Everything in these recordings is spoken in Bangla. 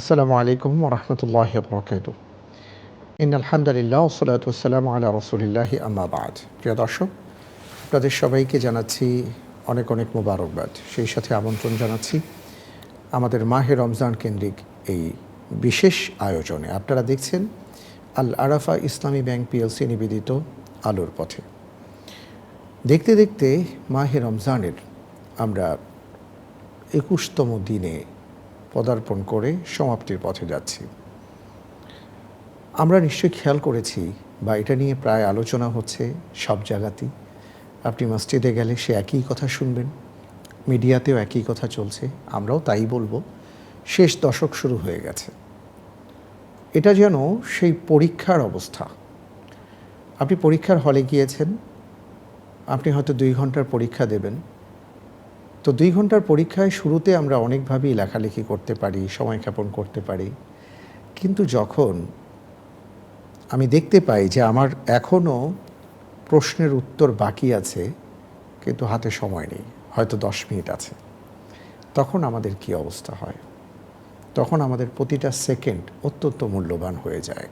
আসসালামু আলাইকুম রহমতুল্লাহ বরকাত ইন আলহামদুলিল্লাহ ওসলাত ওসালাম আলা রসুলিল্লাহ আম্মাবাদ প্রিয় দর্শক, আপনাদের সবাইকে জানাচ্ছি অনেক অনেক মোবারকবাদ। সেই সাথে আমন্ত্রণ জানাচ্ছি আমাদের মাহে রমজান কেন্দ্রিক এই বিশেষ আয়োজনে। আপনারা দেখছেন আল আরাফা ইসলামী ব্যাংক পিএলসি নিবেদিত আলোর পথে। দেখতে দেখতে মাহে রমজানের আমরা একুশতম দিনে পদার্পণ করে সমাপ্তির পথে যাচ্ছি। আমরা নিশ্চয়ই খেয়াল করেছি, বা এটা নিয়ে প্রায় আলোচনা হচ্ছে সব জায়গাতেই। আপনি মসজিদে গেলে সে একই কথা শুনবেন, মিডিয়াতেও একই কথা চলছে, আমরাও তাই বলব। শেষ দশক শুরু হয়ে গেছে। এটা যেন সেই পরীক্ষার অবস্থা। আপনি পরীক্ষার হলে গিয়েছেন, আপনি হয়তো দুই ঘণ্টার পরীক্ষা দেবেন তো দুই ঘণ্টার পরীক্ষায় শুরুতে আমরা অনেকভাবেই লেখালেখি করতে পারি, সময় ক্ষেপণ করতে পারি। কিন্তু যখন আমি দেখতে পাই যে আমার এখনও প্রশ্নের উত্তর বাকি আছে, কিন্তু হাতে সময় নেই, হয়তো দশ মিনিট আছে, তখন আমাদের কি অবস্থা হয়? তখন আমাদের প্রতিটা সেকেন্ড অত্যন্ত মূল্যবান হয়ে যায়।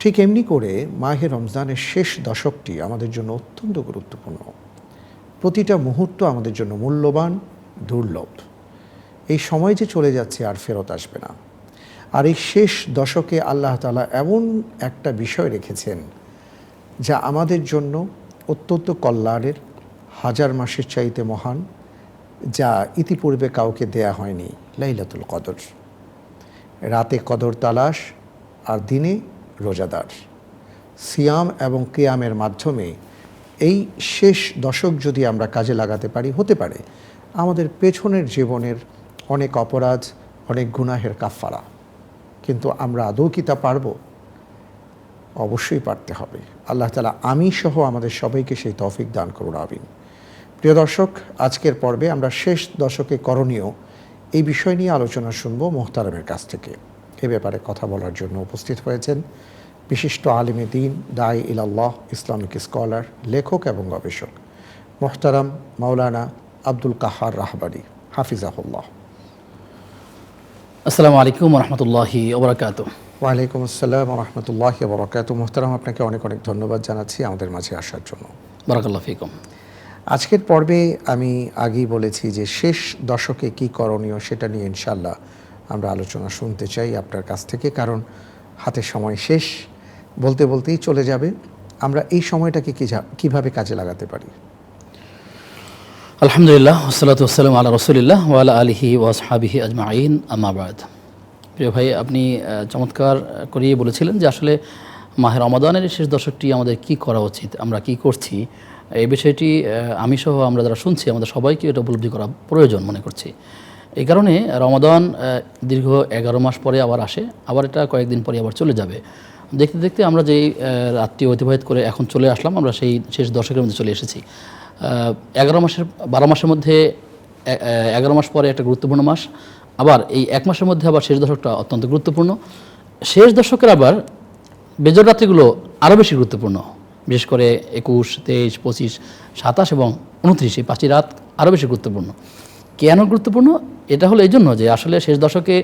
ঠিক এমনি করে মাহে রমজানের শেষ দশকটি আমাদের জন্য অত্যন্ত গুরুত্বপূর্ণ। প্রতিটা মুহূর্ত আমাদের জন্য মূল্যবান, দুর্লভ। এই সময় যে চলে যাচ্ছে আর ফেরত আসবে না। আর এই শেষ দশকে আল্লাহ তালা এমন একটা বিষয় রেখেছেন, যা আমাদের জন্য অত্যন্ত কল্যাণের, হাজার মাসের চাইতে মহান, যা ইতিপূর্বে কাউকে দেয়া হয়নি, লাইলাতুল কদর। রাতে কদর তালাশ আর দিনে রোজাদার। সিয়াম এবং কিয়ামের মাধ্যমে এই শেষ দশক যদি আমরা কাজে লাগাতে পারি, হতে পারে আমাদের পেছনের জীবনের অনেক অপরাধ, অনেক গুনাহের কাফারা কিন্তু আমরা আদৌ কি তা পারব? অবশ্যই পারতে হবে। আল্লাহ তালা আমি সহ আমাদের সবাইকে সেই তৌফিক দান করুন আবিন প্রিয় দর্শক, আজকের পর্বে আমরা শেষ দশকে করণীয় এই বিষয় নিয়ে আলোচনা শুনব মোহতারামের কাছ থেকে। এ ব্যাপারে কথা বলার জন্য উপস্থিত হয়েছেন বিশিষ্ট আলিমে দিন দায় ইলাল্লাহ ইসলামিক স্কলার লেখক এবং গবেষক। মোহতারাম মাওলানা আব্দুল কাহার রাহবারি হাফিজাহুল্লাহ। আসসালামু আলাইকুম রহমতুল্লাহি ওবরাকাত। ওয়ালাইকুম আসসালাম রহমতুল্লাহ বরকাত মোহতারাম আপনাকে অনেক অনেক ধন্যবাদ জানাচ্ছি আমাদের মাঝে আসার জন্য। বারাকাল্লাহ ফিকুম। আজকের পর্বে আমি আগেই বলেছি যে শেষ দশকে কি করণীয় সেটা নিয়ে ইনশাল্লাহ আমরা আলোচনা শুনতে চাই আপনার কাছ থেকে কারণ হাতে সময় শেষ। বলতে বলতেই চলে যাবে। আমরা এই সময়টাকে কীভাবে কাজে লাগাতে পারি? আলহামদুলিল্লাহ ওসালাত ওসালাম আল্লাহ রসুলিল্লাহ ওয়ালা আলিহি ওয়াসহাবিহি আজমাইন আমাবাদ প্রিয় ভাই, আপনি চমৎকার করিয়ে বলেছিলেন যে আসলে মাহের রমাদানের শেষ দশকটি আমাদের কি করা উচিত, আমরা কি করছি। এই বিষয়টি আমি সহ আমরা যারা শুনছি, আমাদের সবাইকে এটা উপলব্ধি করা প্রয়োজন মনে করছি। এই কারণে রমাদান দীর্ঘ এগারো মাস পরে আবার আসে, আবার এটা কয়েকদিন পরে আবার চলে যাবে। দেখতে দেখতে আমরা যেই রাত্রি অতিবাহিত করে এখন চলে আসলাম, আমরা সেই শেষ দশকের মধ্যে চলে এসেছি। এগারো মাসের, বারো মাসের মধ্যে এগারো মাস পরে একটা গুরুত্বপূর্ণ মাস। আবার এই এক মাসের মধ্যে আবার শেষ দশকটা অত্যন্ত গুরুত্বপূর্ণ। শেষ দশকের আবার বেজর রাত্রিগুলো আরও বেশি গুরুত্বপূর্ণ। বিশেষ করে একুশ, তেইশ, পঁচিশ, সাতাশ এবং উনত্রিশ, এই পাঁচটি রাত আরও বেশি গুরুত্বপূর্ণ। কেন গুরুত্বপূর্ণ? এটা হলো এই জন্য যে আসলে শেষ দশকে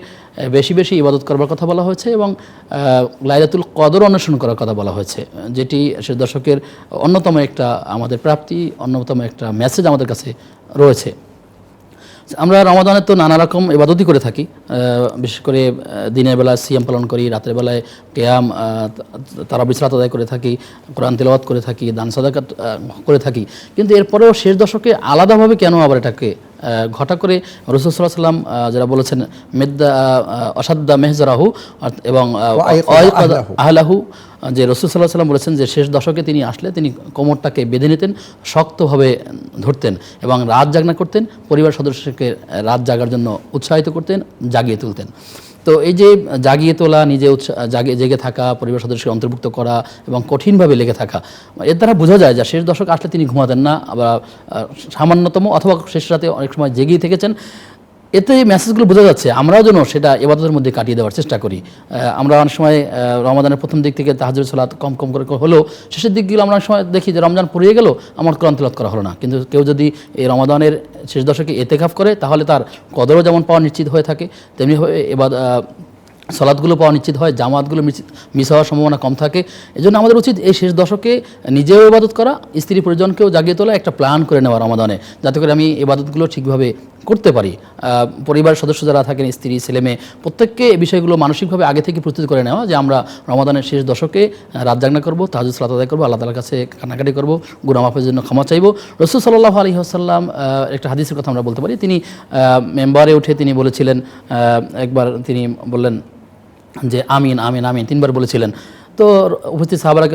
বেশি বেশি ইবাদত করবার কথা বলা হয়েছে এবং লাইলাতুল কদর অন্বেষণ করার কথা বলা হয়েছে, যেটি শেষ দশকের অন্যতম একটা আমাদের প্রাপ্তি, অন্যতম একটা মেসেজ আমাদের কাছে রয়েছে। আমরা রমাদানে তো নানা রকম ইবাদতই করে থাকি বিশেষ করে দিনের বেলায় সিয়াম পালন করি, রাতের বেলায় কেয়াম তারা বিশ্রাত আদায় করে থাকি, কোরআন তেলাওয়াত করে থাকি, দান সাদাকাত করে থাকি। কিন্তু এরপরেও শেষ দশকে আলাদাভাবে কেন আবার এটাকে ঘটা করে রসুল্লাহ সাল্লাহ সাল্লাম যারা বলেছেন মেদ্দা অসাদ্দা মেহজরাহু এবং। আহলাহু যে রসুল সাল্লাহ সাল্লাম বলেছেন যে শেষ দশকে তিনি আসলে তিনি কোমরটাকে বেঁধে নিতেন শক্তভাবে ধরতেন এবং রাত জাগনা করতেন পরিবার সদস্যকে রাত জাগার জন্য উৎসাহিত করতেন জাগিয়ে তুলতেন তো এই যে জাগিয়ে তোলা, নিজে জাগে, জেগে থাকা, পরিবার সদস্যকে অন্তর্ভুক্ত করা এবং কঠিনভাবে লেগে থাকা, এর দ্বারা বোঝা যায় যে শেষ দশক আসলে তিনি ঘুমাতেন না বা সামান্যতম অথবা শেষ রাতে অনেক সময় জেগেই থেকেছেন। এতে এই মেসেজগুলো বোঝা যাচ্ছে। আমরাও যেন সেটা এবাদতের মধ্যে কাটিয়ে দেওয়ার চেষ্টা করি। আমরা অনেক সময় রমাদানের প্রথম দিক থেকে তাহাজুর সালাত কম কম করে হলেও শেষের দিকগুলো আমরা অনেক সময় দেখি যে রমজান পড়িয়ে গেল, আমার কোরআন তেলাওয়াত করা হলো না। কিন্তু কেউ যদি এই রমাদানের শেষ দশকে এতেকাফ করে, তাহলে তার কদরও যেমন পাওয়া নিশ্চিত হয়ে থাকে তেমনিভাবে এবার সলাদগুলো পাওয়া নিশ্চিত হয় জামাতগুলো মিস হওয়ার সম্ভাবনা কম থাকে। এজন্য আমাদের উচিত এই শেষ দশকে নিজেও ইবাদত করা স্ত্রী পরিজনকেও জাগিয়ে তোলা একটা প্ল্যান করে নেওয়া রমাদানে যাতে করে আমি ইবাদতগুলো ঠিকভাবে করতে পারি। আহ, পরিবারের সদস্য যারা থাকেন স্ত্রী ছেলে মেয়ে প্রত্যেককে এই বিষয়গুলো মানসিকভাবে আগে থেকে প্রস্তুত করে নেওয়া যে আমরা রমাদানের শেষ দশকে রাত জাগনা করব তাহাজ সালাত আদায় করব আল্লাহ তালার কাছে কান্নাকাটি করব গুনামাফের জন্য ক্ষমা চাইব। রসুল সাল্লাহ আলী আসাল্লাম একটা হাদিসের কথা আমরা বলতে পারি। তিনি মেম্বারে উঠে তিনি বলেছিলেন একবার তিনি বললেন যে আমিন আমিন আমিন তিনবার বলেছিলেন তো উপস্থিত সাহাবারা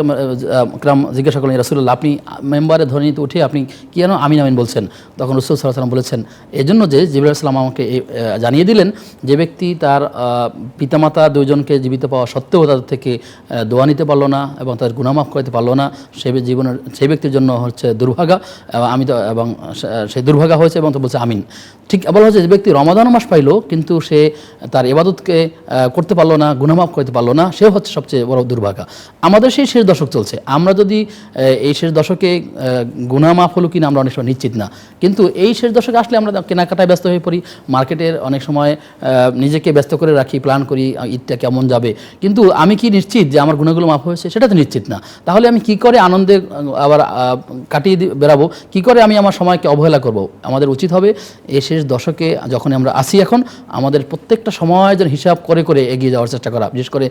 ক্রাম জিজ্ঞাসা করলেন রাসুল্লাহ আপনি মেম্বারে ধরে নিতে উঠে আপনি কেন আমিন আমিন বলছেন? তখন রসুল সাল্লাম বলেছেন, এজন্য যে জিবুল সালাম আমাকে জানিয়ে দিলেন যে ব্যক্তি তার পিতামাতা দুইজনকে জীবিত পাওয়া সত্ত্বেও তাদের থেকে দোয়া নিতে পারল না এবং তাদের গুণামাফ করতে পারল না। সে জীবনের, সেই ব্যক্তির জন্য হচ্ছে দুর্ভাগা আমি তো, এবং সে- সেই দুর্ভাগা হয়েছে এবং তো বলছে আমিন। ঠিক বলা হচ্ছে যে ব্যক্তি রমাদান মাস পাইলো, কিন্তু সে তার এবাদতকে করতে পারল না গুণামাফ করতে পারল না। সে হচ্ছে সবচেয়ে বড় দুর্ভাগা। আমাদের সেই শেষ দশক চলছে। আমরা যদি এই শেষ দশকে আহ, গুণামাফ হলো কিনা আমরা অনেক সময় নিশ্চিত না। কিন্তু এই শেষ দশকে আসলে আমরা কেনাকাটায় ব্যস্ত হয়ে পড়ি। মার্কেটের অনেক সময় নিজেকে ব্যস্ত করে রাখি প্ল্যান করি ঈদটা কেমন যাবে। কিন্তু আমি কি নিশ্চিত যে আমার গুণাগুলো মাফ হয়েছে? সেটা তো নিশ্চিত না। তাহলে আমি কি করে আনন্দে আবার কাটিয়ে বেরাবো কি করে আমি আমার সময়কে অবহেলা করব? আমাদের উচিত হবে এই শেষ দশকে যখন আমরা আসি এখন আমাদের প্রত্যেকটা সময় যেন হিসাব করে করে এগিয়ে যাওয়ার চেষ্টা করা। বিশেষ করে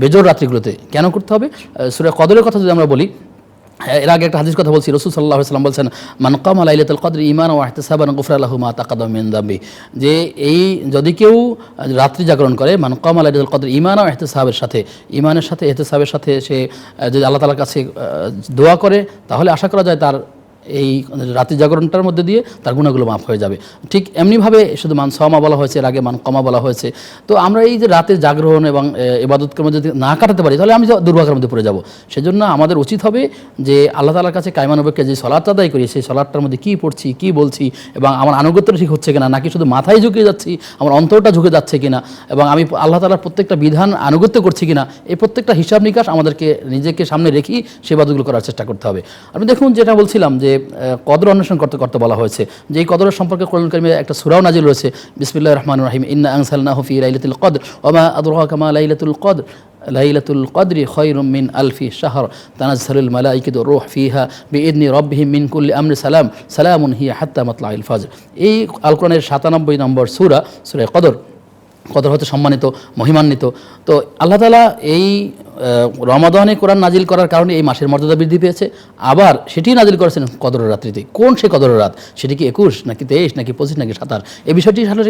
বেজোর রাত্রিগুলোতে। কেন করতে হবে? সুরা কদরের কথা যদি আমরা বলি এর আগে একটা হাদিস কথা বলছি, রসুল সাল্লাহ সাল্লাম বলছেন মানকাম আলাইলাতুল কদর ইমান ও আহতেসাবান গুফর আল্লাহ মা তাকাদ দাবি যে এই, যদি কেউ রাত্রি জাগরণ করে মানকাম আলাইলাতুল কদর ইমান ও এহতেসাবের সাথে ইমানের সাথে এহতেসাবের সাথে সে যদি আল্লাহ তালার কাছে দোয়া করে, তাহলে আশা করা যায় তার এই রাত্রি জাগরণটার মধ্যে দিয়ে তার গুণাগুলো মাফ হয়ে যাবে। ঠিক এমনিভাবে শুধু মান সমা বলা হয়েছে, এর আগে মান কমা বলা হয়েছে। তো আমরা এই যে রাতে জাগরণ এবং এবাদতকে মধ্যে যদি না কাটাতে পারি, তাহলে আমি দুর্ভাগ্যের মধ্যে পড়ে যাব। সেজন্য আমাদের উচিত হবে যে আল্লাহ তালার কাছে কায়মানবেককে যে সলাৎ আদায় করি, সেই সলাটটার মধ্যে কী পড়ছি, কী বলছি, এবং আমার আনুগত্যটা ঠিক হচ্ছে কিনা, নাকি শুধু মাথায় ঝুঁকে যাচ্ছি, আমার অন্তরটা ঝুঁকে যাচ্ছে কিনা, এবং আমি আল্লাহ তালার প্রত্যেকটা বিধান আনুগত্য করছি কিনা, এই প্রত্যেকটা হিসাব নিকাশ আমাদেরকে নিজেকে সামনে রেখেই সে বাদগুলো করার চেষ্টা করতে হবে। আমি দেখুন যেটা বলছিলাম যে কদর অন্বেষণ করতে করতে বলা হয়েছে যে এই কদরের সম্পর্কে কোরআন কারিমে একটা সুরাও নাজিল রয়েছে। বিসমিল্লাহ রহমান রহিম। ইন্না আনসালনা হুফি লাইলাতুল কদর। ওমা আদরুহা কামা লাইলাতুল কদর। লাইলাতুল কদরি খৈরুম মিন আলফি শাহর। তানাজ্জালুল মালাইকাতু রূহ ফিহা বিইذনি রব্বিহিম মিন কুল্লি আমরি সালাম। সালামুন হিয়া হাত্তা মাতলাইল ফজর। এই আল কোরআনের সাতানব্বই নম্বর সুরা সূরা কদর। কদর হতে সম্মানিত, মহিমান্বিত। তো আল্লাহ তালা এই রমাদানে কোরআন নাজিল করার কারণে এই মাসের মর্যাদা বৃদ্ধি পেয়েছে। আবার সেটি নাজিল করেছেন কদর রাত্রিতে। কোন সে কদর রাত? সেটি কি একুশ, নাকি তেইশ, নাকি পঁচিশ, নাকি সাতার এই বিষয়টি আসলে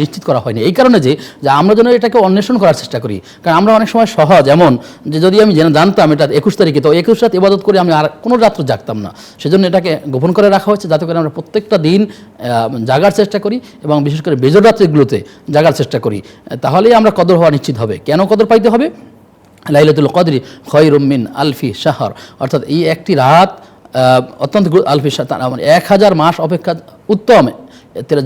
নিশ্চিত করা হয়নি। এই কারণে যে আমরা যেন এটাকে অন্বেষণ করার চেষ্টা করি। কারণ আমরা অনেক সময় সহজ এমন যে, যদি আমি জেনে জানতাম এটা একুশ তারিখে, তো একুশ রাত ইবাদত করে আমি আর কোনো রাত্র জাগতাম না। সেজন্য এটাকে গোপন করে রাখা হয়েছে, যাতে করে আমরা প্রত্যেকটা দিন জাগার চেষ্টা করি এবং বিশেষ করে বেজর রাত্রিগুলোতে জাগার চেষ্টা করি। তাহলেই আমরা কদর হওয়া নিশ্চিত হবে। কেন কদর পাইতে হবে? লাইলাতুল কদরি খয় খয়রুমিন আলফি শাহর। অর্থাৎ এই একটি রাত অত্যন্ত আলফি মানে এক হাজার মাস অপেক্ষা উত্তম।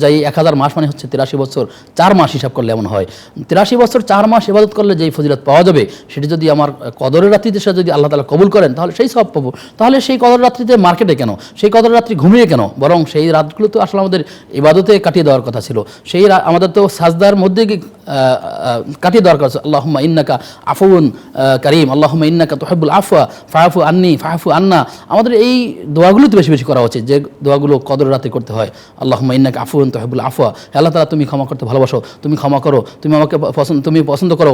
যাই এক হাজার মাস মানে হচ্ছে তিরাশি বছর, চার মাস হিসাব করলে এমন হয়। তিরাশি বছর, চার মাস ইবাদত করলে যেই ফজিলত পাওয়া যাবে, সেটি যদি আমার কদরের রাত্রিতে সে যদি আল্লাহ তালা কবুল করেন, তাহলে সেই সব পাবো। তাহলে সেই কদর রাত্রিতে মার্কেটে কেন? সেই কদর রাত্রি ঘুমিয়ে কেন? বরং সেই রাতগুলো তো আসলে আমাদের ইবাদতে কাটিয়ে দেওয়ার কথা ছিল। সেই আমাদের তো সাজদার মধ্যে কাটিয়ে দেওয়ার কথা আল্লাহম্মা ইন্নাকা আফুন করিম। আল্লাহম্মা ইন্নাকা তোহাবুল আফওয়া ফাহাফু আন্নি ফাহাফু আন্না। আমাদের এই দোয়াগুলো তো বেশি বেশি করা উচিত যে দোয়াগুলো কদর রাতে করতে হয়। আল্লাহম্মা ইন্নাকা আফুন তোহাবুল হে আল্লাহ তালা তুমি ক্ষমা করতে ভালোবাসো। তুমি ক্ষমা করো। তুমি আমাকে পছন্দ, তুমি পছন্দ করো।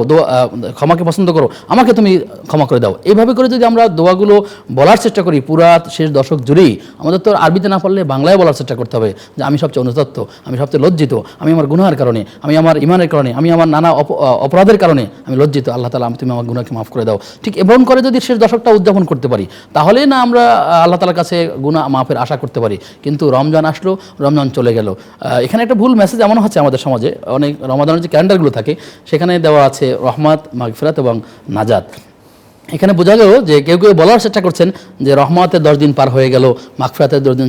ক্ষমাকে পছন্দ করো। আমাকে তুমি ক্ষমা করে দাও। এইভাবে করে যদি আমরা দোয়াগুলো বলার চেষ্টা করি, পুরা শেষ দশক জুড়েই, আমাদের তো আরবিতে না পারলে বাংলায় বলার চেষ্টা করতে হবে যে আমি সবচেয়ে অনুতপ্ত, আমি সবচেয়ে লজ্জিত, আমি আমার গুনাহের কারণে, আমি আমার ইমানের কারণে, আমি আমার নানা অপরাধের কারণে আমি লজ্জিত। আল্লাহ তালা তুমি আমার গুণাকে মাফ করে দাও। ঠিক এমন করে যদি শেষ দশকটা উদযাপন করতে পারি, তাহলে না আমরা আল্লাহ তালার কাছে গুণা মাফের আশা করতে পারি। কিন্তু রমজান আসলো, রমজান চলে গেল। এখানে একটা ভুল মেসেজ এমন হচ্ছে আমাদের সমাজে, অনেক রমাদানের যে ক্যালেন্ডারগুলো থাকে, সেখানে দেওয়া আছে রহমাত, মাগফিরাত এবং নাজাত। এখানে বোঝা গেল যে কেউ কেউ বলার চেষ্টা করছেন যে রহমতের দশ দিন পার হয়ে গেল, মাগফিরাতের দশ দিন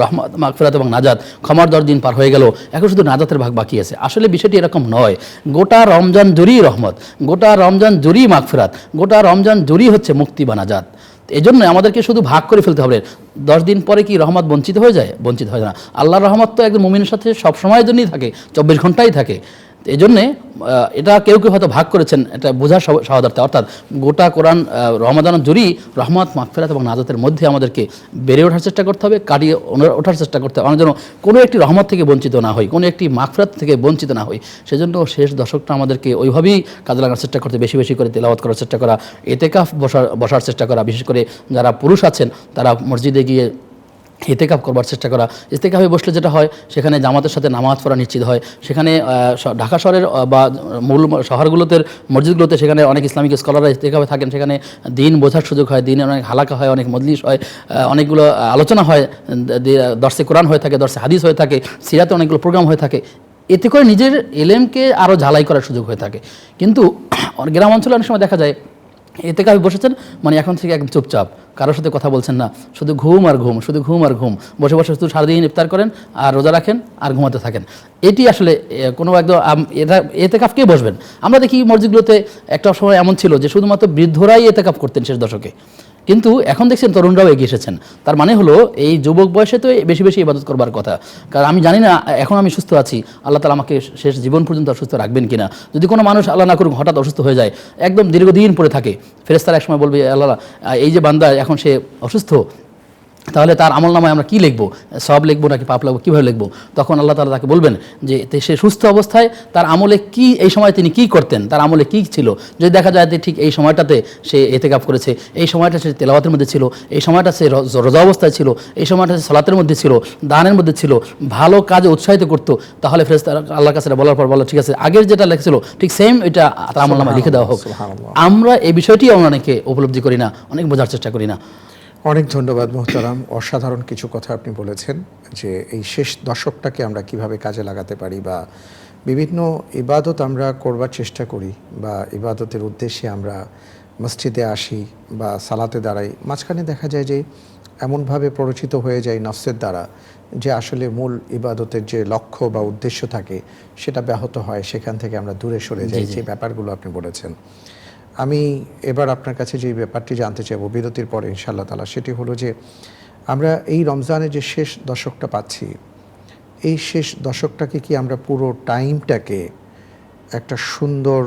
রহমত মাগফিরাত এবং নাজাত, ক্ষমার দশ দিন পার হয়ে গেল। এখন শুধু নাজাতের ভাগ বাকি আছে। আসলে বিষয়টি এরকম নয়। গোটা রমজান জুড়ি রহমত, গোটা রমজান জুড়ি মাগফিরাত, গোটা রমজান জুড়ি হচ্ছে মুক্তি বা নাজাত। এই জন্য আমাদেরকে শুধু ভাগ করে ফেলতে হবে। দশ দিন পরে কি রহমত বঞ্চিত হয়ে যায়? বঞ্চিত হয় না। আল্লাহর রহমত তো একদম মুমিনের সাথে সব সময়ের জন্যই থাকে, চব্বিশ ঘন্টাই থাকে। এই জন্যে এটা কেউ কেউ হয়তো ভাগ করেছেন এটা বোঝার সহ- সহায়তার্থে অর্থাৎ গোটা কোরআন আহ, রমাদান জুড়ি রহমত মাগফিরাত এবং নাজাতের মধ্যে আমাদেরকে বেড়ে ওঠার চেষ্টা করতে হবে কাটিয়ে ওঠার চেষ্টা করতে হবে। আমরা যেন কোনো একটি রহমত থেকে বঞ্চিত না হই কোনো একটি মাগফিরাত থেকে বঞ্চিত না হই সেজন্য শেষ দশকটা আমাদেরকে ওইভাবেই কাজে লাগার চেষ্টা করতে বেশি বেশি করে তেলাওয়াত করার চেষ্টা করা এতেকাফ বসার বসার চেষ্টা করা বিশেষ করে যারা পুরুষ আছেন তারা মসজিদে গিয়ে এতেকাপ করবার চেষ্টা করা। ইস্তেকাফে বসলে যেটা হয়, সেখানে জামাতের সাথে নামাজ পড়া নিশ্চিত হয়। সেখানে ঢাকা শহরের বা মূল শহরগুলোতে, মসজিদগুলোতে সেখানে অনেক ইসলামিক স্কলাররা ইস্তেকাফে থাকেন। সেখানে দিন বোঝার সুযোগ হয়, দিনে অনেক হালাকা হয়, অনেক মজলিস হয় অনেকগুলো আলোচনা হয় দর্শে কোরআন হয়ে থাকে, দর্শে হাদিস হয়ে থাকে, সিরাতে অনেকগুলো প্রোগ্রাম হয়ে থাকে। এতে করে নিজের এলেমকে আরও ঝালাই করার সুযোগ হয়ে থাকে। কিন্তু, গ্রাম অঞ্চলে অনেক সময় দেখা যায় এতে কাপে বসেছেন মানে এখন থেকে একদম চুপচাপ। কারোর সাথে কথা বলছেন না। শুধু ঘুম আর ঘুম, শুধু ঘুম আর ঘুম। বসে বসে শুধু সারাদিন ইফতার করেন আর রোজা রাখেন আর ঘুমাতে থাকেন। এটি আসলে কোনো একদম এতে কাপ কে বসবেন? আমরা দেখি মসজিদগুলোতে একটা সময় এমন ছিল যে শুধুমাত্র বৃদ্ধরাই এতে কাপ করতেন শেষ দশকে। কিন্তু এখন দেখছেন তরুণরাও এগিয়ে এসেছেন। তার মানে হলো, এই যুবক বয়সে তো বেশি বেশি ইবাদত করবার কথা। কারণ আমি জানি না, এখন আমি সুস্থ আছি, আল্লাহ তালা আমাকে শেষ জীবন পর্যন্ত অসুস্থ রাখবেন কিনা। যদি কোনো মানুষ আল্লাহ না করুক, হঠাৎ অসুস্থ হয়ে যায়, একদম দীর্ঘদিন পরে থাকে ফেরেস্তারা একসময় বলবে, আল্লাহ, এই যে বান্দা এখন সে অসুস্থ তাহলে তার আমল নামায় আমরা কী লিখব? সব লিখব নাকি পাপ লিখব? কীভাবে লিখব? তখন আল্লাহ তালা তাকে বলবেন যে সে সুস্থ অবস্থায় তার আমলে কি এই সময় তিনি কি করতেন? তার আমলে কি ছিল? যদি দেখা যায় যে ঠিক এই সময়টাতে সে এতেকাপ করেছে এই সময়টা সে তেলাওয়াতের মধ্যে ছিল এই সময়টা সে রোজা অবস্থায় ছিল এই সময়টা সে সলাতের মধ্যে ছিল দানের মধ্যে ছিল ভালো কাজে উৎসাহিত করতো তাহলে ফেরেস্তা আল্লাহর কাছে বলার পর বলা ঠিক আছে আগের যেটা লেখছিল ঠিক সেম এটা তার আমল নামায় লিখে দেওয়া হোক। আমরা এই বিষয়টি আমরা অনেকে উপলব্ধি করি না অনেক বোঝার চেষ্টা করি না। অনেক ধন্যবাদ মোহতারাম। অসাধারণ কিছু কথা আপনি বলেছেন যে এই শেষ দশকটাকে আমরা কীভাবে কাজে লাগাতে পারি বা বিভিন্ন ইবাদত আমরা করবার চেষ্টা করি বা ইবাদতের উদ্দেশ্যে আমরা মসজিদে আসি বা সালাতে দাঁড়াই মাঝখানে দেখা যায় যে এমনভাবে প্ররোচিত হয়ে যায় নফসের দ্বারা যে আসলে মূল ইবাদতের যে লক্ষ্য বা উদ্দেশ্য থাকে সেটা ব্যাহত হয় সেখান থেকে আমরা দূরে সরে যাই যে ব্যাপারগুলো আপনি বলেছেন। আমি এবার আপনার কাছে যে ব্যাপারটি জানতে চাইব বিরতির পরে ইনশাআল্লাহ তালা সেটি হলো যে আমরা এই রমজানে যে শেষ দশকটা পাচ্ছি এই শেষ দশকটাকে কি আমরা পুরো টাইমটাকে একটা সুন্দর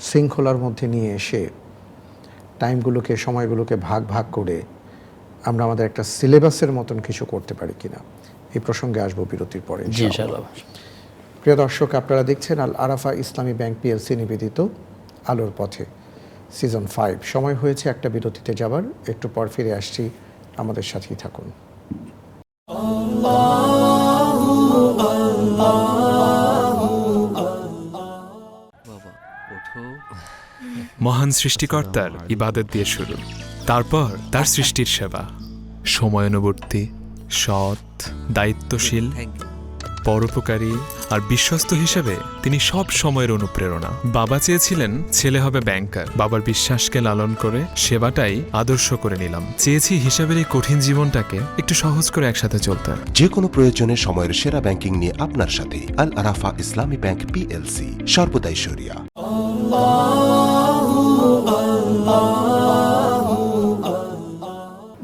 শৃঙ্খলার মধ্যে নিয়ে এসে টাইমগুলোকে সময়গুলোকে ভাগ ভাগ করে আমরা আমাদের একটা সিলেবাসের মতন কিছু করতে পারি কিনা? এই প্রসঙ্গে আসব বিরতির পরে প্রিয় দর্শক আপনারা দেখছেন আল আরাফা ইসলামী ব্যাংক পিএলসি নিবেদিত আলোর পথে। Season five. সময় হয়েছে একটা বিরতিতে যাবার। একটু পর ফিরে আসছি। আমাদের সাথেই থাকুন। মহান সৃষ্টিকর্তার ইবাদত দিয়ে শুরু। তারপর তার সৃষ্টির সেবা। সময়ানুবর্তী, সৎ, দায়িত্বশীল পরোপকারী আর বিশ্বস্ত হিসেবে তিনি সব সময়ের অনুপ্রেরণা। বাবা চেয়েছিলেন ছেলে হবে ব্যাংকার বাবার বিশ্বাসকে লালন করে সেবাটাই আদর্শ করে নিলাম। চেয়েছি হিসাবের এই কঠিন জীবনটাকে একটু সহজ করে একসাথে চলতে। যে কোনো প্রয়োজনে সময়ের সেরা ব্যাংকিং নিয়ে আপনার সাথে আল আরাফা ইসলামী ব্যাংক পিএলসি সর্বদাই সরিয়া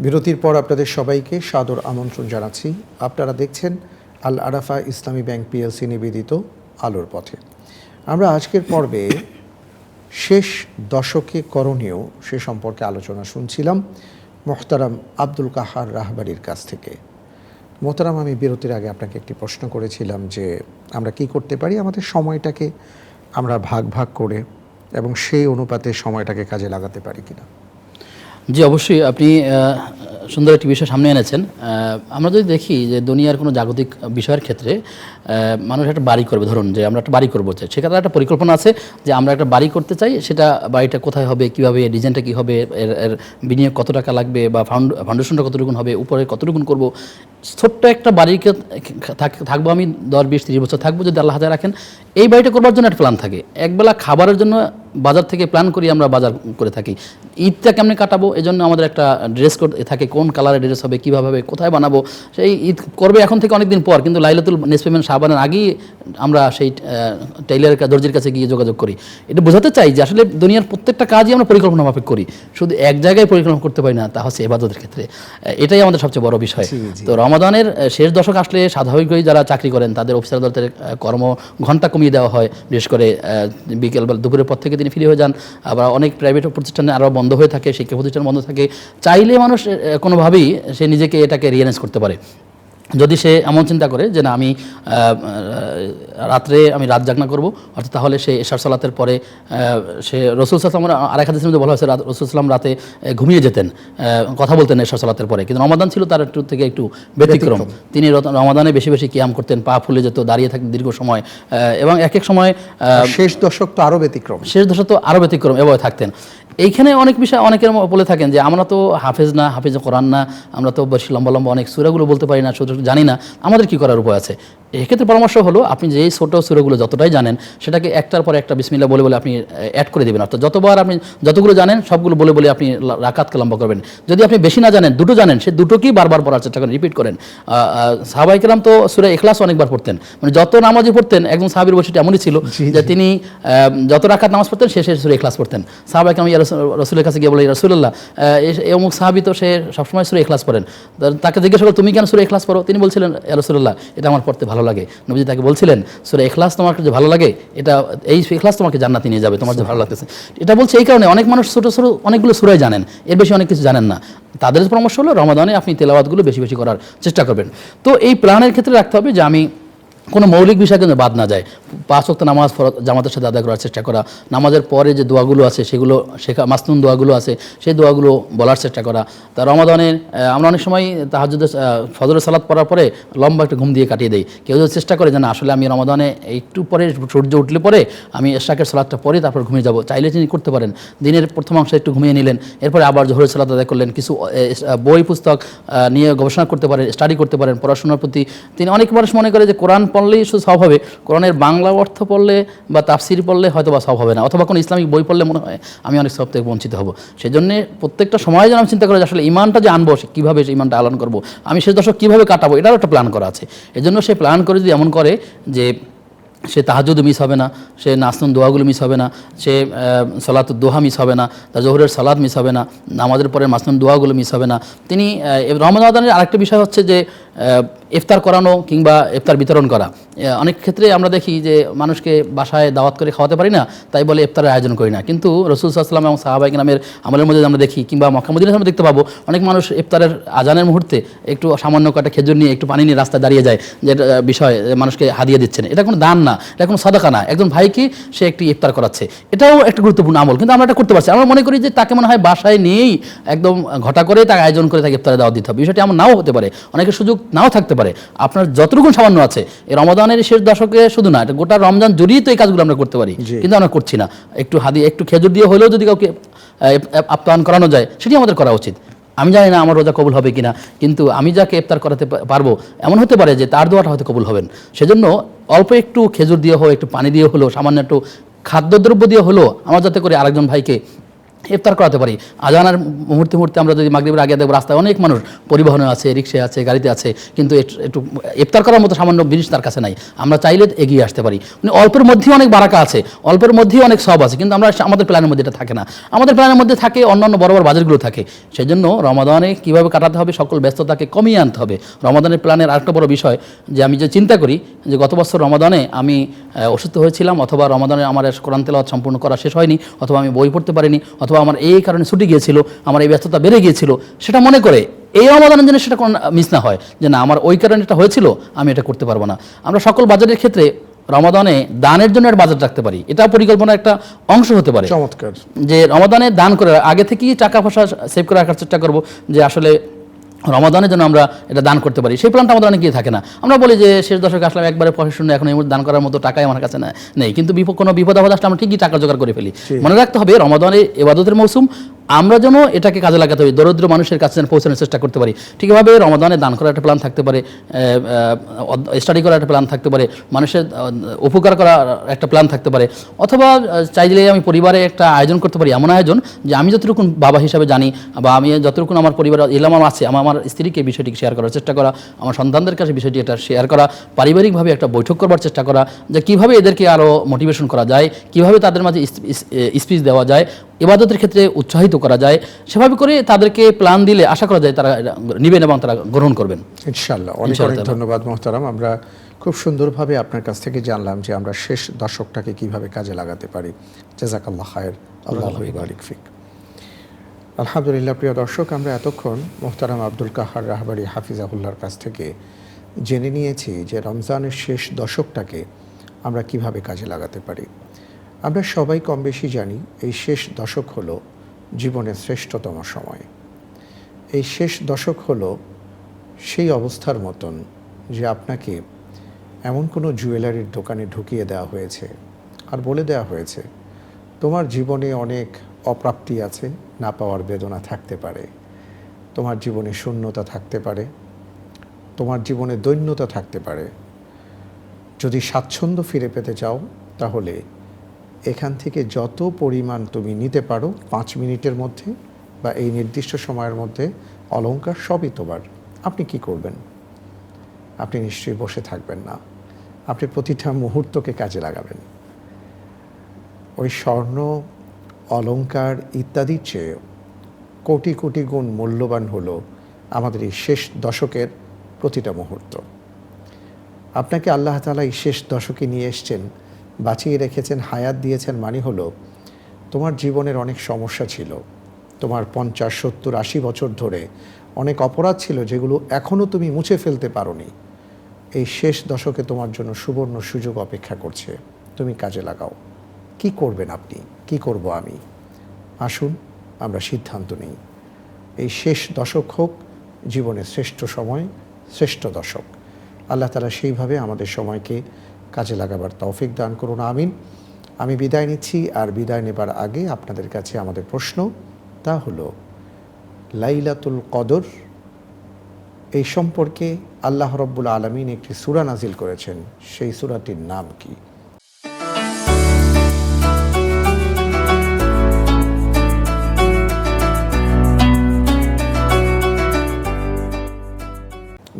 বিরতির পর আপনাদের সবাইকে সাদর আমন্ত্রণ জানাচ্ছি। আপনারা দেখছেন আল আরাফা ইসলামী ব্যাংক পিএলসি নিবেদিত আলোর পথে। আমরা আজকের পর্বে শেষ দশকে করণীয় সে সম্পর্কে আলোচনা শুনছিলাম মোহতারাম আব্দুল কাহার রাহবাড়ির কাছ থেকে। মোহতারাম, আমি বিরতির আগে আপনাকে একটি প্রশ্ন করেছিলাম যে, আমরা কি করতে পারি? আমাদের সময়টাকে আমরা ভাগ ভাগ করে এবং সেই অনুপাতে সময়টাকে কাজে লাগাতে পারি কিনা? জি, অবশ্যই। আপনি সুন্দর একটি বিষয় সামনে এনেছেন। আমরা যদি দেখি যে দুনিয়ার কোনো জাগতিক বিষয়ের ক্ষেত্রে মানুষ একটা বাড়ি করবে, ধরুন যে আমরা একটা বাড়ি করব। চাই সেক্ষেত্রে একটা পরিকল্পনা আছে যে আমরা একটা বাড়ি করতে চাই, সেটা বাড়িটা কোথায় হবে, কীভাবে ডিজাইনটা কী হবে, এর এর বিনিয়োগ কত টাকা লাগবে বা ফাউন্ড ফাউন্ডেশনটা কতটুকুন হবে, উপরে কতটুকুন করব। ছোট্ট একটা বাড়িকে থাকব আমি দশ, বিশ, তিরিশ বছর থাকব যদি আল্লাহ হাতে রাখেন। এই বাড়িটা করবার জন্য একটা প্ল্যান থাকে। একবেলা খাবারের জন্য বাজার থেকে প্ল্যান করি আমরা বাজার করে থাকি। ঈদটা কেমনে কাটাবো এই জন্য আমাদের একটা ড্রেস কোড থাকে কোন কালারের ড্রেস হবে কীভাবে হবে কোথায় বানাবো সেই ঈদ করবে এখন থেকে অনেক দিন পর কিন্তু লাইলাতুল নেসপেমেন্ট সাবানের আগেই আমরা সেই টেইলারের দর্জির কাছে গিয়ে যোগাযোগ করি। এটা বোঝাতে চাই যে আসলে দুনিয়ার প্রত্যেকটা কাজই আমরা পরিকল্পনা মাফিক করি। শুধু এক জায়গায় পরিকল্পনা করতে পারি না তা হচ্ছে এবাদতের ক্ষেত্রে। এটাই আমাদের সবচেয়ে বড় বিষয়। তো রমাদানের শেষ দশক আসলে স্বাভাবিকভাবেই যারা চাকরি করেন তাদের অফিসার আদালতের কর্ম ঘণ্টা কমিয়ে দেওয়া হয়। বিশেষ করে বিকেল বা দুপুরের পর থেকে তিনি ফ্রি হয়ে যান। আবার অনেক প্রাইভেট প্রতিষ্ঠানে আরও বন্ধ হয়ে থাকে শিক্ষা প্রতিষ্ঠান বন্ধ থাকে। চাইলে মানুষ কোনোভাবেই সে নিজেকে এটাকে রিয়েলাইজ করতে পারে। যদি সে এমন চিন্তা করে যে না আমি রাত্রে আমি রাত জাগনা করব অর্থাৎ তাহলে সে এশার সালাতের পরে সে রসুল সাল্লাম আরেক হাদিসের মধ্যে বলা হয়েছে রসুল সাল্লাম রাতে ঘুমিয়ে যেতেন কথা বলতেন এশার সালাতের পরে। কিন্তু রমাদান ছিল তার একটু থেকে একটু ব্যতিক্রম। তিনি রমাদানে বেশি বেশি কিয়াম করতেন পা ফুলে যেত দাঁড়িয়ে থাকতেন দীর্ঘ সময় এবং এক এক সময় শেষ দশক তো আরও ব্যতিক্রম। শেষ দশা তো আরও ব্যতিক্রম এভাবে থাকতেন। এইখানে অনেক বিষয় অনেকের বলে থাকেন যে আমরা তো হাফেজ না, হাফেজ কোরআন না, আমরা তো বেশি লম্বা লম্বা অনেক সুরাগুলো বলতে পারি না, শুধু জানি না। আমাদের কি করার উপায় আছে? এক্ষেত্রে পরামর্শ হলো আপনি যেই ছোটো সুরগুলো যতটাই জানেন সেটাকে একটার পর একটা বিসমিল্লা বলে বলে আপনি অ্যাড করে দেবেন। অর্থাৎ যতবার আপনি যতগুলো জানেন সবগুলো বলে বলে আপনি রাকাতকে লম্বা করবেন। যদি আপনি বেশি না জানেন দুটো জানেন সে দুটোকেই বারবার পড়ার চেষ্টা করেন রিপিট করেন। সাহাবাইকেরাম তো সুরা এখলাস অনেকবার পড়তেন। মানে যত নামাজি পড়তেন একজন সাহাবির বৈশিষ্ট্য এমনই ছিল যে তিনি যত রাখাত নামাজ পড়তেন সে সে সুরে এখলাস পড়তেন। সাহাবাইকে আমি রসুলের কাছে গিয়ে বলে রসুল্লাহ এই অমুক সাহাবি তো সে সবসময় সুরে এখলাস পড়েন। তাকে জিজ্ঞেস করো তুমি কেন সুরে এখলাস পড়ো? তিনি বলছিলেন রসুল্লাহ এটা আমার পড়তে ভালো লাগে। নবীজি তাকে বলছিলেন, সুরে এখলাস তোমার যে ভালো লাগে? এটা, এই এখলাস তোমাকে জান্নাতি নিয়ে যাবে, তোমার যে ভালো লাগতেছে। এটা বলছে এই কারণে অনেক মানুষ ছোটো ছোটো অনেকগুলো সুরাই জানেন, এর বেশি অনেক কিছু জানেন না। তাদের পরামর্শ হলো, রমাদানে আপনি তেলাবাদগুলো বেশি বেশি করার চেষ্টা করবেন। তো এই প্ল্যানের ক্ষেত্রে রাখতে হবে যে আমি কোনো মৌলিক বিষয় কিন্তু বাদ না যায়। পাঁচ ওয়াক্ত নামাজ জামাতের সাথে আদায় করার চেষ্টা করা, নামাজের পরে যে দোয়াগুলো আছে সেগুলো শেখা, মাসনুন দোয়াগুলো আছে, সেই দোয়াগুলো বলার চেষ্টা করা। তা রমাদানের আমরা অনেক সময় তাহাজুদের ফজরের সালাদ পড়ার পরে লম্বা একটা ঘুম দিয়ে কাটিয়ে দেই। কেউ যদি চেষ্টা করে যে না, আসলে আমি রমাদানে একটু পরে সূর্য উঠলে পরে আমি এশাকের সালাদটা পরে তারপর ঘুমিয়ে যাব। চাইলে তিনি করতে পারেন। দিনের প্রথম অংশে একটু ঘুমিয়ে নিলেন, এরপরে আবার জোহরের সালাদ আদায় করলেন। কিছু বই, পুস্তক নিয়ে গবেষণা করতে পারেন, স্টাডি করতে পারেন, পড়াশোনার প্রতি। তিনি অনেক মানুষ মনে করে যে কোরআন পড়লেই শুধু সব হবে। কোরআনের বাংলা অর্থ পড়লে বা তাফসির পড়লে হয়তো বা সব হবে না। অথবা কোনো ইসলামিক বই পড়লে মনে হয় আমি অনেক সব থেকে বঞ্চিত হব। সেজন্য প্রত্যেকটা সময় যেন আমি চিন্তা করি আসলে ইমানটা যে আনব, সে কীভাবে সেই ইমানটা আলান করব? আমি সে দশক কীভাবে কাটাবো? এটারও একটা প্ল্যান করা আছে। এজন্য সে প্ল্যান করে যদি এমন করে যে সে তাহাজুদ মিস হবে না, সে নাসনুন দোয়াগুলো মিস হবে না, সে সলাত দোহা মিস হবে না, তার জোহরের সালাদ মিস হবে না, নামাজের পরে মাসনুন দোয়াগুলো মিস হবে না। তিনি রহমদানের আরেকটা বিষয় হচ্ছে যে ইফতার করানো কিংবা ইফতার বিতরণ করা। অনেক ক্ষেত্রে আমরা দেখি যে মানুষকে বাসায় দাওয়াত করে খাওয়াতে পারি না, তাই বলে ইফতারের আয়োজন করি না। কিন্তু রসুল সাল্লাম এবং সাহাবাইক নামের আমলের মধ্যে আমরা দেখি কিংবা মক্কামুদ্দিনের আমরা দেখতে পাবো, অনেক মানুষ ইফতারের আজানের মুহূর্তে একটু সামান্য কটা খেজুর নিয়ে একটু পানি নিয়ে রাস্তায় দাঁড়িয়ে যায় যেটা বিষয় মানুষকে হাদিয়ে দিচ্ছেন। এটা কোনো দান না, এটা কোনো সাদাকা না। একজন ভাইকে সে একটি ইফতার করাচ্ছে। এটাও একটা গুরুত্বপূর্ণ আমল, কিন্তু আমরা এটা করতে পারছি আমরা মনে করি যে তাকে মনে হয় বাসায় নিয়েই একদম ঘটা করে তাকে আয়োজন করে তাকে ইফতারে দাওয়াত দিতে হবে। বিষয়টি এমন নাও হতে পারে। অনেকের সুযোগ নাও থাকতে পারে। আপনার যতটুকু সামান্য আছে। এই রমাদানের শেষ দশকে শুধু না এটা গোটা রমজান জড়িয়ে তো এই কাজগুলো আমরা করতে পারি। কিন্তু আমরা করছি না। একটু হাদি একটু খেজুর দিয়ে হলেও যদি কাউকে আপ্যায়ন করানো যায় সেটি আমাদের করা উচিত। আমি জানি না আমার রোজা কবুল হবে কিনা কিন্তু আমি যাকে ইফতার করাতে পারব এমন হতে পারে যে তার দোয়াটা হয়তো কবুল হবেন। সেজন্য অল্প একটু খেজুর দিয়ে হোক একটু পানি দিয়ে হলো সামান্য একটু খাদ্যদ্রব্য দিয়ে হলো আমার যাতে করে আরেকজন ভাইকে ইফতার করাতে পারি। আজানার মুহূর্তে মুহূর্তে আমরা যদি মাগরিবের আগে দেখব, রাস্তায় অনেক মানুষ পরিবহনে আছে, রিক্সায় আছে, গাড়িতে আছে, কিন্তু একটু- ইফতার করার মতো সামান্য জিনিস তার কাছে নাই। আমরা চাইলে এগিয়ে আসতে পারি। মানে অল্পের মধ্যেই অনেক বারাকা আছে, অল্পের মধ্যেই অনেক সব আছে, কিন্তু আমরা আমাদের প্ল্যানের মধ্যে এটা থাকে না। আমাদের প্ল্যানের মধ্যে থাকে অন্যান্য বড় বড় বাজারগুলো থাকে। সেই জন্য রমাদানে কীভাবে কাটাতে হবে, সকল ব্যস্ততাকে কমিয়ে আনতে হবে। রমাদানের প্ল্যানের আরেকটা বড় বিষয়, যে আমি যে চিন্তা করি, যে গত বছর রমাদানে আমি অসুস্থ হয়েছিলাম, অথবা রমাদানে আমার কোরআন তেলাওয়াত সম্পূর্ণ করা শেষ হয়নি, অথবা আমি বই পড়তে পারিনি, অথবা আমার এই কারণে ছুটি গিয়েছিল আমার এই ব্যস্ততা বেড়ে গিয়েছিল সেটা মনে করে এই অবদানের জন্য সেটা কোনো মিস না হয় যে না আমার ওই কারণে এটা হয়েছিল আমি এটা করতে পারব না। আমরা সকল বাজারের ক্ষেত্রে রমাদানে দানের জন্য একটা বাজার রাখতে পারি। এটা পরিকল্পনা একটা অংশ হতে পারে। চমৎকার। যে রমাদানে দান করে আগে থেকেই টাকা পয়সা সেভ করে রাখার চেষ্টা করব যে আসলে রমাদানের জন্য আমরা এটা দান করতে পারি। সেই প্ল্যানটা আমাদের অনেকেই থাকে না। আমরা বলি যে শেষ দশকে আসলাম একবারে পয়সা শূন্য এখন এই দান করার মতো টাকাই আমার কাছে না- নেই। কিন্তু বিপদ কোনো বিপদ আপদ আসলে আমরা ঠিকই টাকা জোগাড় করে ফেলি। মনে রাখতে হবে রমাদানে এবাদতের মৌসুম আমরা যেন এটাকে কাজে লাগাতে হবে দরিদ্র মানুষের কাছে যেন পৌঁছানোর চেষ্টা করতে পারি। ঠিকভাবে রমাদানে দান করার একটা প্ল্যান থাকতে পারে স্টাডি করার একটা প্ল্যান থাকতে পারে মানুষের উপকার করার একটা প্ল্যান থাকতে পারে। অথবা চাইলে আমি পরিবারে একটা আয়োজন করতে পারি এমন আয়োজন যে আমি যতটুকু বাবা হিসাবে জানি বা আমি যতটুকু আমার পরিবার ইলাম আছে আমার আমার স্ত্রীকে বিষয়টিকে শেয়ার করার চেষ্টা করা আমার সন্তানদের কাছে বিষয়টি এটা শেয়ার করা পারিবারিকভাবে একটা বৈঠক করবার চেষ্টা করা যে কীভাবে এদেরকে আরও মোটিভেশন করা যায় কীভাবে তাদের মাঝে স্পিচ দেওয়া যায় ইবাদতের ক্ষেত্রে উৎসাহিত করা যায় সেভাবে করে তাদেরকে প্ল্যান দিলে আশা করা যায় তারা নেবেন এবং তারা গ্রহণ করবেন। ইনশাল্লাহ অনেক ধন্যবাদ। মোহতারাম। আমরা খুব সুন্দরভাবে আপনার কাছ থেকে জানলাম যে আমরা শেষ দশকটাকে কীভাবে কাজে লাগাতে পারি। জাজাকাল্লাহ খায়ের। আল্লাহ বারিক ফিক। আলহামদুলিল্লাহ, প্রিয় দর্শক, আমরা এতক্ষণ মোহতারাম আব্দুল কাহার রাহবারি হাফিজাহুল্লার কাছ থেকে জেনে নিয়েছি যে রমজানের শেষ দশকটাকে আমরা কীভাবে কাজে লাগাতে পারি। আমরা সবাই কম বেশি জানি এই শেষ দশক হলো জীবনের শ্রেষ্ঠতম সময়। এই শেষ দশক হলো সেই অবস্থার মতন যে আপনাকে এমন কোনো জুয়েলারির দোকানে ঢুকিয়ে দেওয়া হয়েছে। আর বলে দেওয়া হয়েছে, তোমার জীবনে অনেক অপ্রাপ্তি আছে, না পাওয়ার বেদনা থাকতে পারে। তোমার জীবনে শূন্যতা থাকতে পারে। তোমার জীবনে দৈন্যতা থাকতে পারে। যদি স্বাচ্ছন্দ্য ফিরে পেতে চাও, তাহলে এখান থেকে যত পরিমাণ তুমি নিতে পারো, পাঁচ মিনিটের মধ্যে বা এই নির্দিষ্ট সময়ের মধ্যে অলঙ্কার সবই তোমার। আপনি কি করবেন? আপনি নিশ্চয়ই বসে থাকবেন না। আপনি প্রতিটা মুহূর্তকে কাজে লাগাবেন। ওই স্বর্ণ অলংকার ইত্যাদির চেয়ে কোটি কোটি গুণ মূল্যবান হলো আমাদের এই শেষ দশকের প্রতিটা মুহূর্ত। আপনাকে আল্লাহ তালা এই শেষ দশকে নিয়ে এসছেন, বাঁচিয়ে রেখেছেন, হায়াত দিয়েছেন মানে হলো তোমার জীবনের অনেক সমস্যা ছিল। তোমার পঞ্চাশ, সত্তর, আশি বছর ধরে অনেক অপরাধ ছিল যেগুলো এখনও তুমি মুছে ফেলতে পারোনি। এই শেষ দশকে তোমার জন্য সুবর্ণ সুযোগ অপেক্ষা করছে। তুমি কাজে লাগাও। কি করবেন আপনি? কি করব আমি? আসুন, আমরা সিদ্ধান্ত নিই। এই শেষ দশক হোক, জীবনের শ্রেষ্ঠ সময়, শ্রেষ্ঠ দশক। আল্লাহ তালা সেইভাবে আমাদের সময়কে কাজে লাগাবার তৌফিক দান করুন, আমিন। আমি বিদায় নিচ্ছি, আর বিদায় নেবার আগে আপনাদের কাছে আমাদের প্রশ্ন, তা হলো, লাইলাতুল কদর, এই সম্পর্কে আল্লাহ রব্বুল আলমিন একটি সূরা নাজিল করেছেন। সেই সূরাটির নাম কি?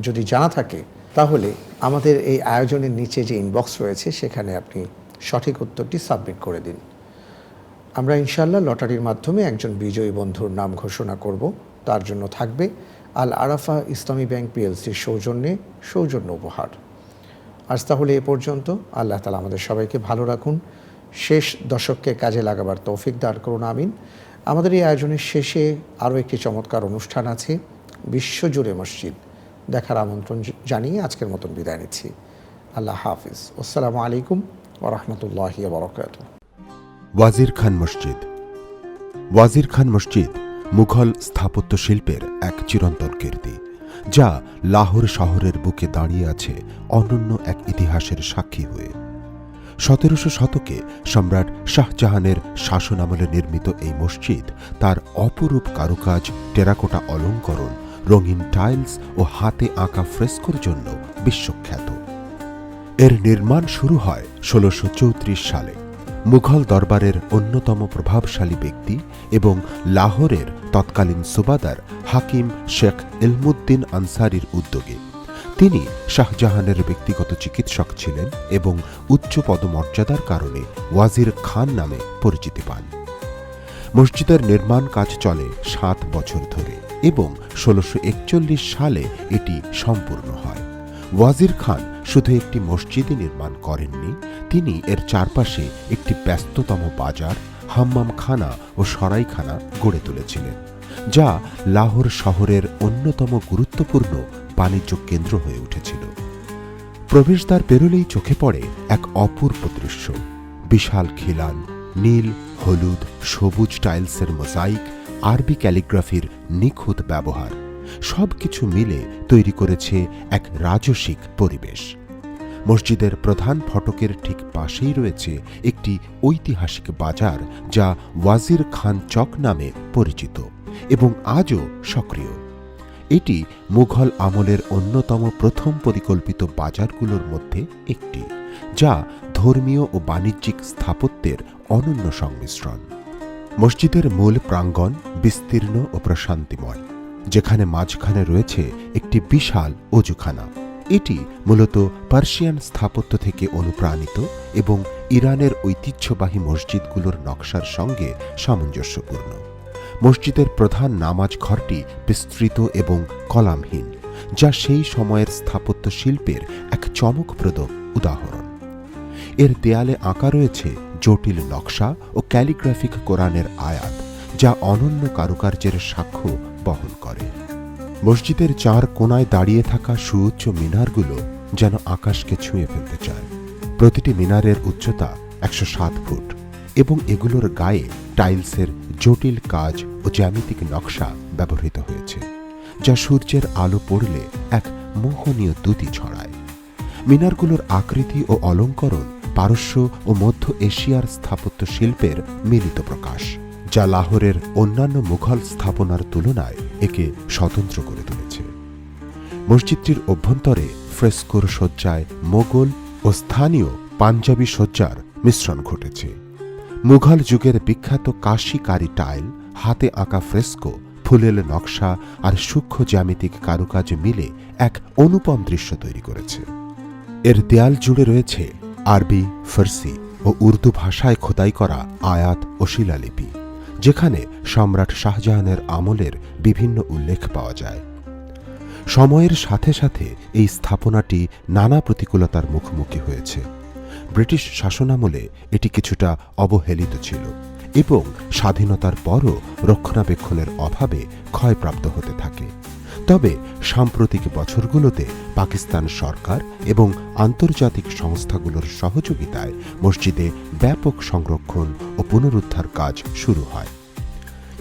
যদি জানা থাকে, তাহলে আমাদের এই আয়োজনের নিচে যে ইনবক্স রয়েছে, সেখানে আপনি সঠিক উত্তরটি সাবমিট করে দিন। আমরা ইনশাল্লাহ লটারির মাধ্যমে একজন বিজয়ী বন্ধুর নাম ঘোষণা করব। তার জন্য থাকবে আল আরাফা ইসলামী ব্যাংক পিএলসির সৌজন্যে সৌজন্য উপহার। আজ তাহলে এ পর্যন্ত। আল্লাহ তালা আমাদের সবাইকে ভালো রাখুন। শেষ দশককে কাজে লাগাবার তৌফিক দান করুন, আমিন। আমাদের এই আয়োজনের শেষে আরও একটি চমৎকার অনুষ্ঠান আছে, বিশ্বজুড়ে মসজিদ। দেখার আমন্ত্রণ জানিয়ে আজকের মতন বিদায় নিচ্ছি। আল্লাহ হাফিজ। আসসালামু আলাইকুম ওরহমতুল্লাহি বরকাত ওয়াজির খান মসজিদ। ওয়াজির খান মসজিদ মুঘল স্থাপত্য শিল্পের এক চিরন্তন কীর্তি, যা লাহোর শহরের বুকে দাঁড়িয়ে আছে অনন্য এক ইতিহাসের সাক্ষী হয়ে। সতেরোশো শতকে সম্রাট শাহজাহানের শাসনামলে নির্মিত এই মসজিদ তার অপরূপ কারুকাজ, টেরাকোটা অলঙ্করণ রঙিন টাইলস ও হাতে আঁকা ফ্রেস্কোর জন্য বিশ্বখ্যাত। এর নির্মাণ শুরু হয় ষোলোশো সালে। মুঘল দরবারের অন্যতম প্রভাবশালী ব্যক্তি এবং লাহোরের তৎকালীন সুবাদার হাকিম শেখ ইলমুদ্দিন আনসারির উদ্যোগে। তিনি শাহজাহানের ব্যক্তিগত চিকিৎসক ছিলেন এবং উচ্চ পদমর্যাদার কারণে ওয়াজির খান নামে পরিচিতি পান। মসজিদের নির্মাণ কাজ চলে সাত বছর ধরে। এবং ষোলোশো সালে এটি সম্পূর্ণ হয়। ওয়াজির খান শুধু একটি মসজিদই নির্মাণ করেননি, তিনি এর চারপাশে একটি ব্যস্ততম বাজার হাম্মামখানা ও সরাইখানা গড়ে তুলেছিলেন, যা লাহোর শহরের অন্যতম গুরুত্বপূর্ণ বাণিজ্য কেন্দ্র হয়ে উঠেছিল। প্রবেশদ্বার পেরোলেই চোখে পড়ে এক অপূর্ব দৃশ্য। বিশাল খিলান, নীল, হলুদ, সবুজ টাইলসের মোজাইক আরবি ক্যালিগ্রাফির নিখুঁত ব্যবহার। সব কিছু মিলে তৈরি করেছে এক রাজসিক পরিবেশ। মসজিদের প্রধান ফটকের ঠিক পাশেই রয়েছে একটি ঐতিহাসিক বাজার যা ওয়াজির খান চক নামে পরিচিত এবং আজও সক্রিয়। এটি মুঘল আমলের অন্যতম প্রথম পরিকল্পিত বাজারগুলোর মধ্যে একটি, যা ধর্মীয় ও বাণিজ্যিক স্থাপত্যের অনন্য সংমিশ্রণ। মসজিদের মূল প্রাঙ্গণ বিস্তীর্ণ ও প্রশান্তিময়, যেখানে মাঝখানে রয়েছে একটি বিশাল অজুখানা। এটি মূলত পার্সিয়ান স্থাপত্য থেকে অনুপ্রাণিত এবং ইরানের ঐতিহ্যবাহী মসজিদগুলোর নকশার সঙ্গে সামঞ্জস্যপূর্ণ। মসজিদের প্রধান নামাজ ঘরটি বিস্তৃত এবং কলামহীন, যা সেই সময়ের স্থাপত্য শিল্পের এক চমকপ্রদ উদাহরণ। এর দেয়ালে আঁকা রয়েছে জটিল নকশা ও ক্যালিগ্রাফিক কোরআনের আয়াত, যা অনন্য কারুকার্যের সাক্ষ্য বহন করে। মসজিদের চার কোনায় দাঁড়িয়ে থাকা সুউচ্চ মিনারগুলো যেন আকাশকে ছুঁয়ে ফেলতে চায়। প্রতিটি মিনারের উচ্চতা একশো সাত ফুট এবং এগুলোর গায়ে টাইলসের জটিল কাজ ও জ্যামিতিক নকশা ব্যবহৃত হয়েছে, যা সূর্যের আলো পড়লে এক মোহনীয় দ্যুতি ছড়ায়। মিনারগুলোর আকৃতি ও অলঙ্করণ পারস্য ও মধ্য এশিয়ার স্থাপত্য শিল্পের মিলিত প্রকাশ, যা লাহোরের অন্যান্য মুঘল স্থাপনার তুলনায় একে স্বতন্ত্র করে তুলেছে। মসজিদটির অভ্যন্তরে ফ্রেস্কোর সজ্জায় মোগল ও স্থানীয় পাঞ্জাবি সজ্জার মিশ্রণ ঘটেছে। মুঘল যুগের বিখ্যাত কাশি কারি টাইল, হাতে আঁকা ফ্রেস্কো, ফুলেল নকশা আর সূক্ষ্ম জ্যামিতিক কারুকাজ মিলে এক অনুপম দৃশ্য তৈরি করেছে। এর দেয়াল জুড়ে রয়েছে আরবি, ফার্সি ও উর্দু ভাষায় খোদাই করা আয়াত ও শিলালিপি, যেখানে সম্রাট শাহজাহানের আমলের বিভিন্ন উল্লেখ পাওয়া যায়। সময়ের সাথে সাথে এই স্থাপনাটি নানা প্রতিকূলতার মুখোমুখি হয়েছে। ব্রিটিশ শাসনামলে এটি কিছুটা অবহেলিত ছিল এবং স্বাধীনতার পরও রক্ষণাবেক্ষণের অভাবে ক্ষয়প্রাপ্ত হতে থাকে। তবে সাম্প্রতিক বছরগুলোতে পাকিস্তান সরকার এবং আন্তর্জাতিক সংস্থাগুলোর সহযোগিতায় মসজিদে ব্যাপক সংরক্ষণ ও পুনরুদ্ধার কাজ শুরু হয়।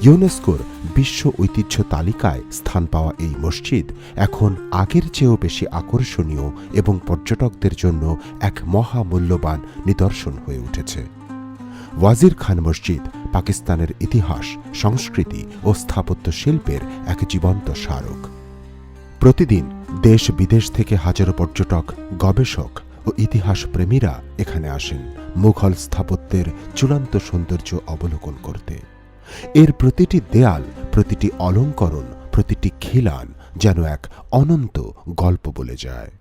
ইউনেস্কোর বিশ্ব ঐতিহ্য তালিকায় স্থান পাওয়া এই মসজিদ এখন আগের চেয়েও বেশি আকর্ষণীয় এবং পর্যটকদের জন্য এক মহামূল্যবান নিদর্শন হয়ে উঠেছে। ওয়াজির খান মসজিদ পাকিস্তানের ইতিহাস, সংস্কৃতি ও স্থাপত্য শিল্পের এক জীবন্ত স্মারক। প্রতিদিন দেশ বিদেশ থেকে হাজারো পর্যটক, গবেষক ও ইতিহাস প্রেমীরা এখানে আসেন মুঘল স্থাপত্যের চূড়ান্ত সৌন্দর্য অবলোকন করতে। এর প্রতিটি দেয়াল, প্রতিটি অলঙ্করণ, প্রতিটি খিলান যেন এক অনন্ত গল্প বলে যায়।